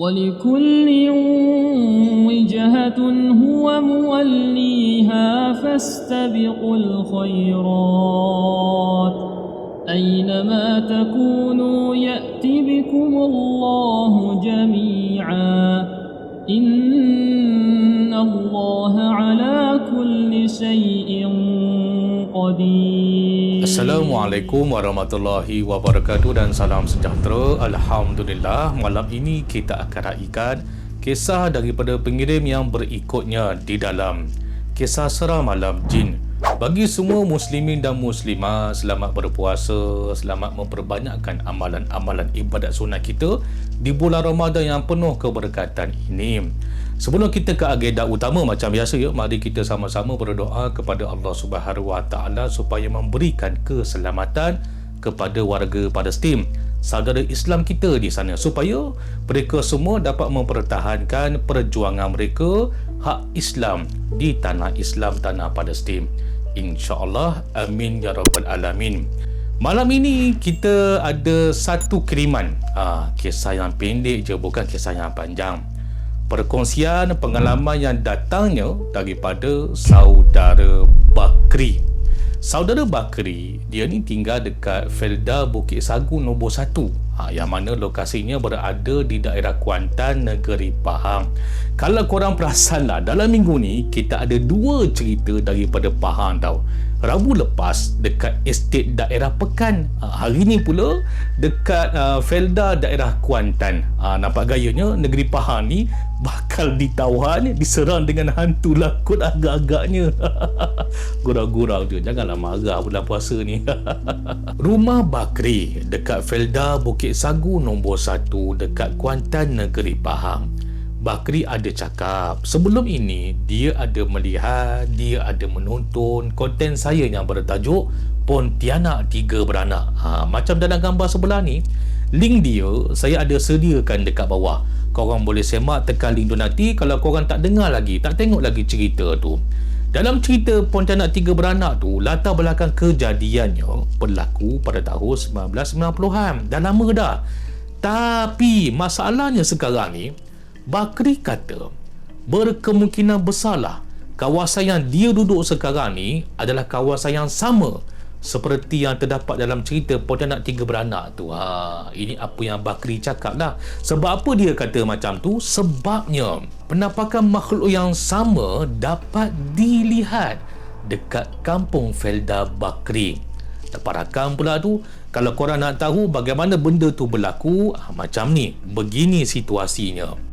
ولكل وجهة هو موليها فاستبقوا الخيرات. أينما تكونوا يأت بكم الله جميعا. إن الله على كل شيء قدير. Assalamualaikum warahmatullahi wabarakatuh dan salam sejahtera. Alhamdulillah, malam ini kita akan raikan kisah daripada pengirim yang berikutnya di dalam kisah seram malam jin. Bagi semua muslimin dan muslimah, selamat berpuasa, selamat memperbanyakkan amalan-amalan ibadat sunnah kita di bulan Ramadan yang penuh keberkatan ini. Sebelum kita ke agenda utama macam biasa ya, mari kita sama-sama berdoa kepada Allah Subhanahu Wa Taala supaya memberikan keselamatan kepada warga Palestin, saudara Islam kita di sana supaya mereka semua dapat mempertahankan perjuangan mereka hak Islam di tanah Islam tanah Palestin. Insya-Allah amin ya rabbal alamin. Malam ini kita ada satu kiriman. Ah, kisah yang pendek je bukan kisah yang panjang perkongsian pengalaman yang datangnya daripada saudara Bakri. Saudara Bakri, dia ni tinggal dekat Felda Bukit Sagu nombor 1. Ha, yang mana lokasinya berada di daerah Kuantan, Negeri Pahang. Kalau korang perasan lah, dalam minggu ni kita ada dua cerita daripada Pahang tau. Rabu lepas dekat estet daerah Pekan. Ha, hari ni pula dekat uh, Felda daerah Kuantan. Ha, nampak gayanya negeri Pahang ni bakal ditawan, diserang dengan hantu lakut agak-agaknya. Gurau-gurau je. Janganlah marah bulan puasa ni. Rumah Bakri dekat Felda Bukit Sagu nombor 1 dekat Kuantan negeri Pahang. Bakri ada cakap sebelum ini dia ada melihat dia ada menonton konten saya yang bertajuk Pontianak Tiga Beranak ha, macam dalam gambar sebelah ni link dia saya ada sediakan dekat bawah korang boleh semak tekan link tu nanti kalau korang tak dengar lagi tak tengok lagi cerita tu. Dalam cerita Pontianak Tiga Beranak tu latar belakang kejadiannya berlaku pada tahun 1990-an dah lama dah. Tapi masalahnya sekarang ni Bakri kata berkemungkinan besarlah kawasan yang dia duduk sekarang ni adalah kawasan yang sama seperti yang terdapat dalam cerita Pontianak Tiga Beranak tu. Ha, ini apa yang Bakri cakap lah. Sebab apa dia kata macam tu? Sebabnya penampakan makhluk yang sama dapat dilihat dekat kampung Felda Bakri. Dapat rakam pula tu kalau korang nak tahu bagaimana benda tu berlaku ha, macam ni begini situasinya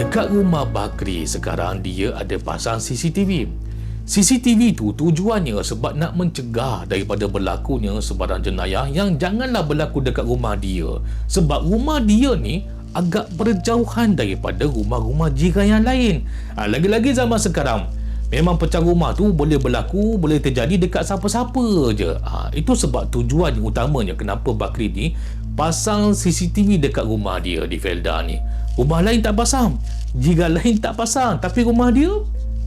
Dekat rumah Bakri sekarang dia ada pasang CCTV. CCTV tu tujuannya sebab nak mencegah daripada berlakunya sebarang jenayah yang janganlah berlaku dekat rumah dia. Sebab rumah dia ni agak berjauhan daripada rumah-rumah jiran yang lain. Ha, lagi-lagi zaman sekarang, memang pecah rumah tu boleh berlaku, boleh terjadi dekat siapa-siapa je. Ha, itu sebab tujuan utamanya kenapa Bakri ni pasang CCTV dekat rumah dia di Felda ni. Rumah lain tak pasang. Jika lain tak pasang. Tapi rumah dia,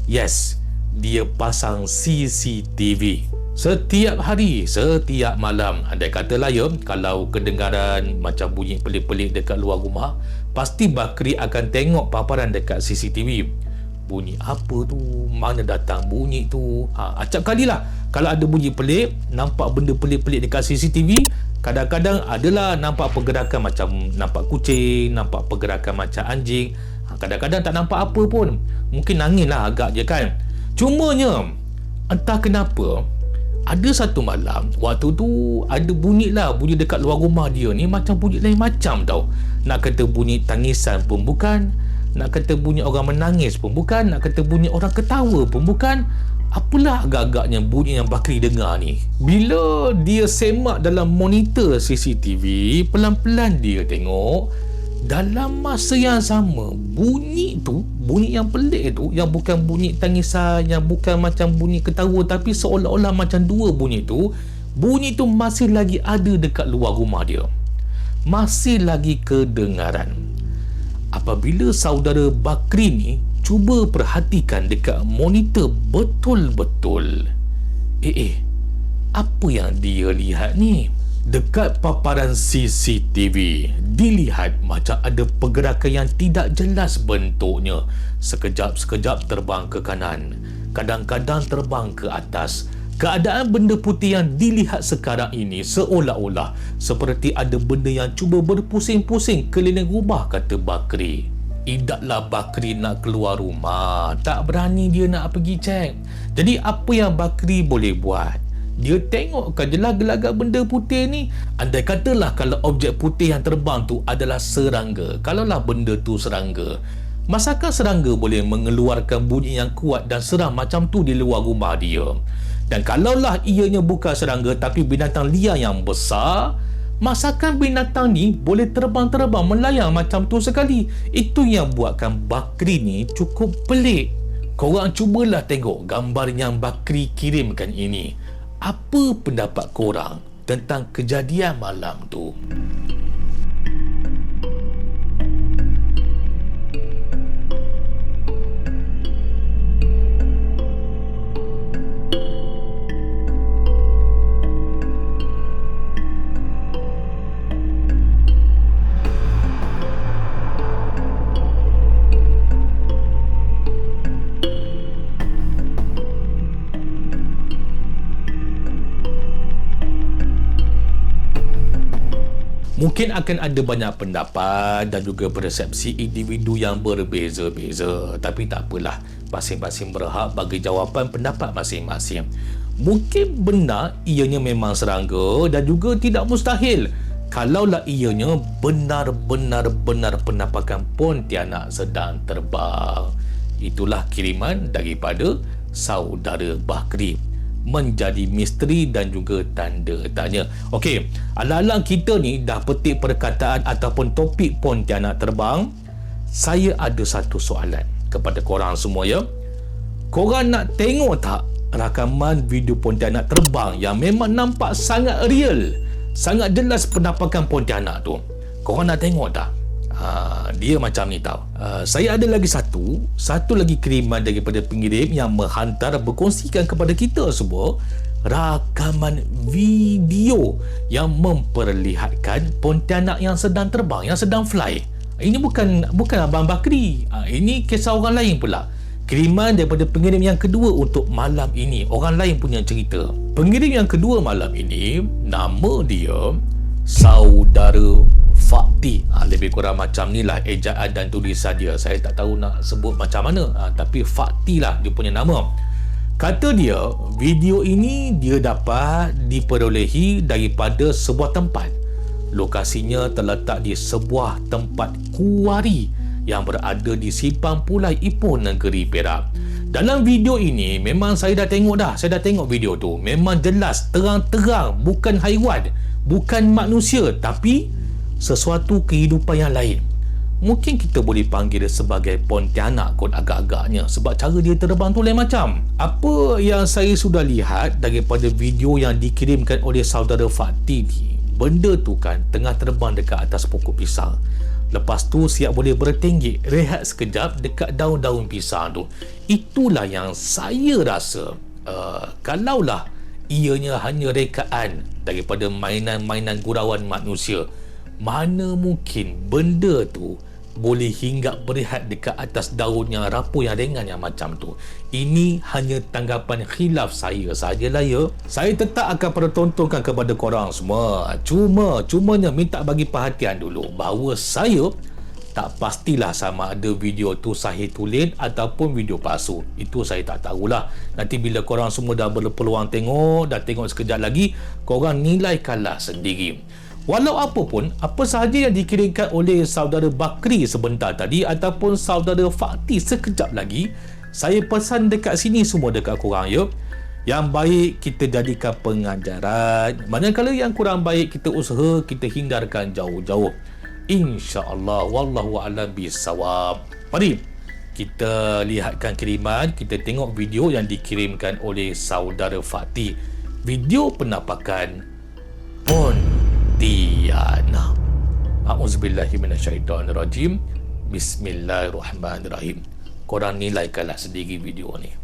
yes, dia pasang CCTV. Setiap hari, setiap malam. Andai kata lah ya, kalau kedengaran macam bunyi pelik-pelik dekat luar rumah, pasti Bakri akan tengok paparan dekat CCTV. Bunyi apa tu? Mana datang bunyi tu? Ha, acap kali lah. Kalau ada bunyi pelik, nampak benda pelik-pelik dekat CCTV, kadang-kadang adalah nampak pergerakan macam nampak kucing, nampak pergerakan macam anjing. Ha, kadang-kadang tak nampak apa pun. Mungkin angin lah agak je kan. Cumanya, entah kenapa, ada satu malam, waktu tu ada bunyi lah, bunyi dekat luar rumah dia ni macam bunyi lain macam tau. Nak kata bunyi tangisan pun bukan, nak kata bunyi orang menangis pun bukan, nak kata bunyi orang ketawa pun bukan. Apalah agak-agaknya bunyi yang Bakri dengar ni? Bila dia semak dalam monitor CCTV, pelan-pelan dia tengok dalam masa yang sama bunyi tu bunyi yang pelik tu yang bukan bunyi tangisan yang bukan macam bunyi ketawa tapi seolah-olah macam dua bunyi tu bunyi tu masih lagi ada dekat luar rumah dia masih lagi kedengaran apabila saudara Bakri ni cuba perhatikan dekat monitor betul-betul. Eh eh, apa yang dia lihat ni? Dekat paparan CCTV, dilihat macam ada pergerakan yang tidak jelas bentuknya. Sekejap-sekejap terbang ke kanan, kadang-kadang terbang ke atas. Keadaan benda putih yang dilihat sekarang ini seolah-olah seperti ada benda yang cuba berpusing-pusing keliling rumah, kata Bakri. Idaklah Bakri nak keluar rumah. Tak berani dia nak pergi cek. Jadi apa yang Bakri boleh buat? dia tengokkan je lah gelagak benda putih ni andai katalah kalau objek putih yang terbang tu adalah serangga kalaulah benda tu serangga masakah serangga boleh mengeluarkan bunyi yang kuat dan seram macam tu di luar rumah dia dan kalaulah ianya bukan serangga tapi binatang liar yang besar masakan binatang ni boleh terbang-terbang melayang macam tu sekali. Itu yang buatkan Bakri ni cukup pelik. Korang cubalah tengok gambar yang Bakri kirimkan ini. Apa pendapat korang tentang kejadian malam tu? Mungkin akan ada banyak pendapat dan juga persepsi individu yang berbeza-beza. Tapi tak apalah, masing-masing berhak bagi jawapan pendapat masing-masing. Mungkin benar ianya memang serangga dan juga tidak mustahil kalaulah ianya benar-benar benar penampakan Pontianak sedang terbang. Itulah kiriman daripada saudara Bakri menjadi misteri dan juga tanda tanya. Okey, ala-ala kita ni dah petik perkataan ataupun topik Pontianak terbang. Saya ada satu soalan kepada korang semua ya. Korang nak tengok tak rakaman video Pontianak terbang yang memang nampak sangat real, sangat jelas penampakan Pontianak tu? Korang nak tengok tak? Ha, dia macam ni tau. Uh, saya ada lagi satu, satu lagi kiriman daripada pengirim yang menghantar berkongsikan kepada kita semua rakaman video yang memperlihatkan pontianak yang sedang terbang, yang sedang fly. Ini bukan bukan Abang Bakri. Uh, ini kisah orang lain pula. Kiriman daripada pengirim yang kedua untuk malam ini. Orang lain punya cerita. Pengirim yang kedua malam ini, nama dia Saudara Fakti. Ha, lebih kurang macam ni lah ejaan dan tulisan dia. Saya tak tahu nak sebut macam mana. Ha, tapi Fakti lah dia punya nama. Kata dia video ini dia dapat diperolehi daripada sebuah tempat. Lokasinya terletak di sebuah tempat kuari yang berada di Sipang Pulai Ipoh Negeri Perak. Dalam video ini memang saya dah tengok dah. Saya dah tengok video tu. Memang jelas terang-terang bukan haiwan bukan manusia tapi sesuatu kehidupan yang lain. Mungkin kita boleh panggil dia sebagai Pontianak kot agak-agaknya sebab cara dia terbang tu lain macam. Apa yang saya sudah lihat daripada video yang dikirimkan oleh saudara Fatih ni, benda tu kan tengah terbang dekat atas pokok pisang. Lepas tu siap boleh bertenggik, rehat sekejap dekat daun-daun pisang tu. Itulah yang saya rasa uh, kalaulah ianya hanya rekaan daripada mainan-mainan gurauan manusia mana mungkin benda tu boleh hinggap berehat dekat atas daun yang rapuh yang ringan yang macam tu. Ini hanya tanggapan khilaf saya sajalah ya. Saya tetap akan pertontonkan kepada korang semua. Cuma, cumanya minta bagi perhatian dulu bahawa saya tak pastilah sama ada video tu sahih tulen ataupun video palsu. Itu saya tak tahulah. Nanti bila korang semua dah berpeluang tengok, dah tengok sekejap lagi, korang nilaikanlah sendiri. Walau apa pun, apa sahaja yang dikirimkan oleh saudara Bakri sebentar tadi ataupun saudara Fakti sekejap lagi, saya pesan dekat sini semua dekat korang ya. Yang baik kita jadikan pengajaran, manakala yang kurang baik kita usaha kita hindarkan jauh-jauh. Insya-Allah wallahu a'lam bisawab. Mari kita lihatkan kiriman, kita tengok video yang dikirimkan oleh saudara Fakti. Video penampakan pon Diana A'udzubillahi minasyaitonirrajim. Bismillahirrahmanirrahim. Korang nilaikanlah sendiri video ni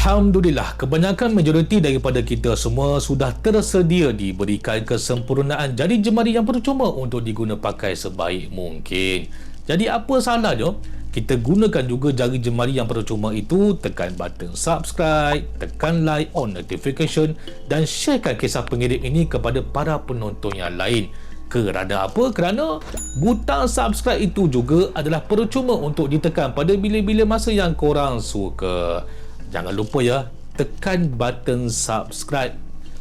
Alhamdulillah, kebanyakan majoriti daripada kita semua sudah tersedia diberikan kesempurnaan jari jemari yang percuma untuk diguna pakai sebaik mungkin. Jadi apa salahnya kita gunakan juga jari jemari yang percuma itu tekan button subscribe, tekan like on notification dan sharekan kisah pengirim ini kepada para penonton yang lain. Kerana apa? Kerana butang subscribe itu juga adalah percuma untuk ditekan pada bila-bila masa yang korang suka. Jangan lupa ya, tekan button subscribe.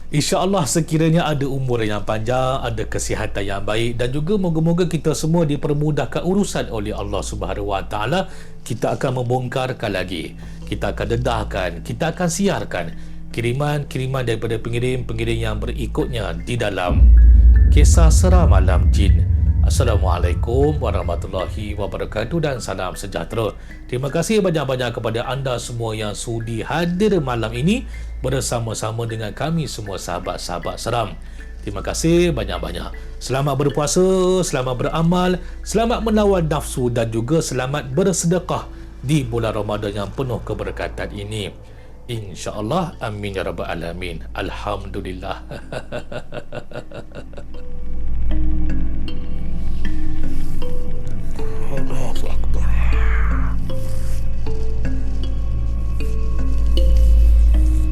InsyaAllah sekiranya ada umur yang panjang, ada kesihatan yang baik dan juga moga-moga kita semua dipermudahkan urusan oleh Allah Subhanahu Wa Taala, kita akan membongkarkan lagi. Kita akan dedahkan, kita akan siarkan kiriman-kiriman daripada pengirim-pengirim yang berikutnya di dalam Kisah Seram Malam Jin. Assalamualaikum warahmatullahi wabarakatuh dan salam sejahtera. Terima kasih banyak-banyak kepada anda semua yang sudi hadir malam ini bersama-sama dengan kami semua sahabat-sahabat seram. Terima kasih banyak-banyak. Selamat berpuasa, selamat beramal, selamat menawan nafsu dan juga selamat bersedekah di bulan Ramadan yang penuh keberkatan ini. InsyaAllah. Amin ya rabbal alamin. Alhamdulillah.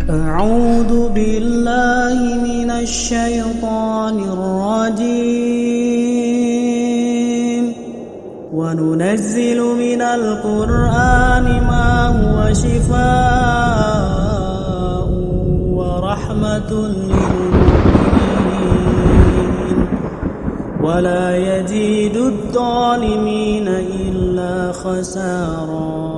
أعوذ بالله من الشيطان الرجيم. وننزل من القرآن ما هو شفاء ورحمة للمؤمنين. ولا يزيد الظالمين إلا خسارا.